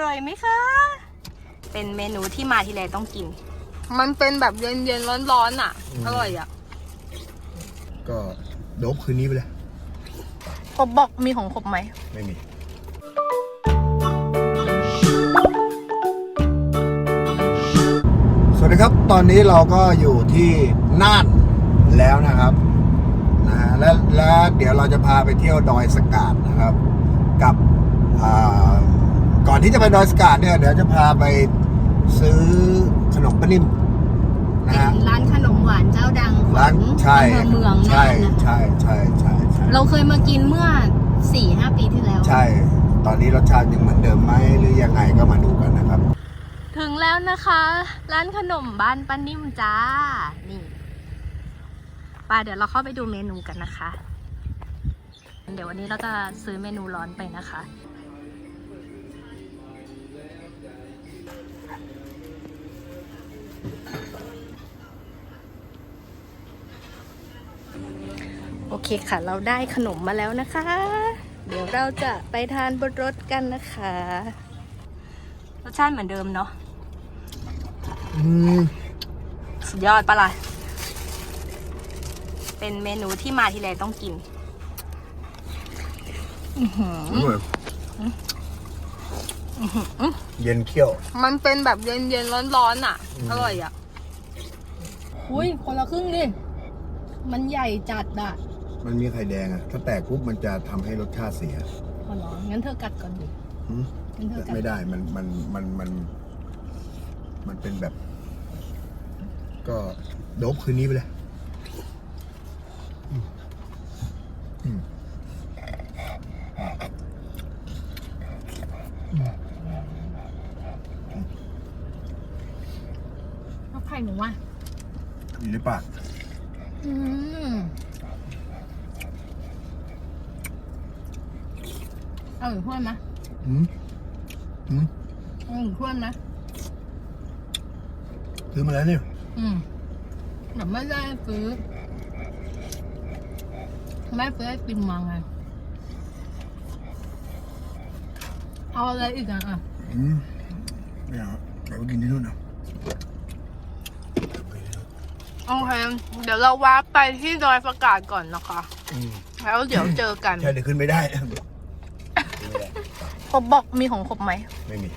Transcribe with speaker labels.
Speaker 1: ร่อยไหมคะ เป็นเมนูที่มาทีไรต้องกิน
Speaker 2: มันเป็นแบบเย็นๆร้อนๆอะ อร่อยอะ
Speaker 3: ก็โดบคืนนี้ไปเลย
Speaker 1: ครบบอกมีของครบไหม
Speaker 3: ไม่มีสวัสดีครับตอนนี้เราก็อยู่ที่น่านแล้วนะครับนะฮะและและเดี๋ยวเราจะพาไปเที่ยวดอยสกาดนะครับ กับอ่า ก่อนที่จะไปดอยสกาดเนี่ยเดี๋ยวจะพาไปซื้อขนมปะนิ่มนะ
Speaker 1: เป็น
Speaker 3: ฮะ
Speaker 1: ร้านขนมหวานเจ้าดังขอ
Speaker 3: ร้าน
Speaker 1: ง
Speaker 3: ใช่
Speaker 1: อำเภอเมือง
Speaker 3: ใช่
Speaker 1: น่านนะ
Speaker 3: ใช่ใช่ใช่ใช่
Speaker 1: เราเคยมากินเมื่อสี่ห้าปีที่แล้ว
Speaker 3: ใช่ ตอนนี้รสชาติยังเหมือนเดิมไหมหรือยังไงก็มาดูกันนะครับ
Speaker 1: ถึงแล้วนะคะ ร้านขนมบ้านป้านิ่มจ้า นี่ไป่าเดี๋ยวเราเข้าไปดูเมนูกันนะคะ เดี๋ยววันนี้เราจะซื้อเมนูร้อนไปนะคะ โอเคค่ะ เราได้ขนมมาแล้วนะคะ เดี๋ยวเราจะไปทานบนรถกันนะคะ รสชาติเหมือนเดิมเนาะ
Speaker 3: อืม
Speaker 1: สุดยอดปะล่ะ เป็นเมนูที่มาทีไรต้องกิน
Speaker 3: อร่อย เย็นเคี่ยว
Speaker 2: มันเป็นแบบเย็นๆร้อนๆอะ อร่อยอะ
Speaker 1: อุ้ยคนละครึ่งดิ มันใหญ่จัดอะ
Speaker 3: มันมีไข่แดงอะถ้าแตกปุ๊บมันจะทำให้รสชาติเสีย
Speaker 1: ขอร้องงั้นเธอกัดก่อนดิ
Speaker 3: หืม
Speaker 1: งั้นเธอกัด
Speaker 3: ไม่ได้ มัน มัน มัน มัน มันเป็นแบบ ก็โดบคืนนี้ไปเลยอืมอืม
Speaker 1: เอาไข่หนูว่ะ
Speaker 3: อยู่ในปาก
Speaker 1: อืมเอาหนูถ้วยไหม
Speaker 3: อืมอืม
Speaker 1: เอาหนูถ้วยไหม
Speaker 3: ซื้อมาแล้วเนี่ย
Speaker 1: อืมแต่ไม่ได้ซื้อไม่ซื้อไอติมมาไงเอาอะไรอีกอะอะ
Speaker 3: อืมไม่เอาเราไปกินที่นู่นเอา
Speaker 2: โอเคเดี๋ยวเราวาร์ปไปที่ดอยประกาศก่อนนะคะ
Speaker 3: อืม
Speaker 2: แล้วเดี๋ยวเจอกัน
Speaker 3: ใช่เดี๋ยวขึ้นไม่ได้ขึ้นไม่ได้
Speaker 1: ครบบอกมีของครบไหม
Speaker 3: ไม่มี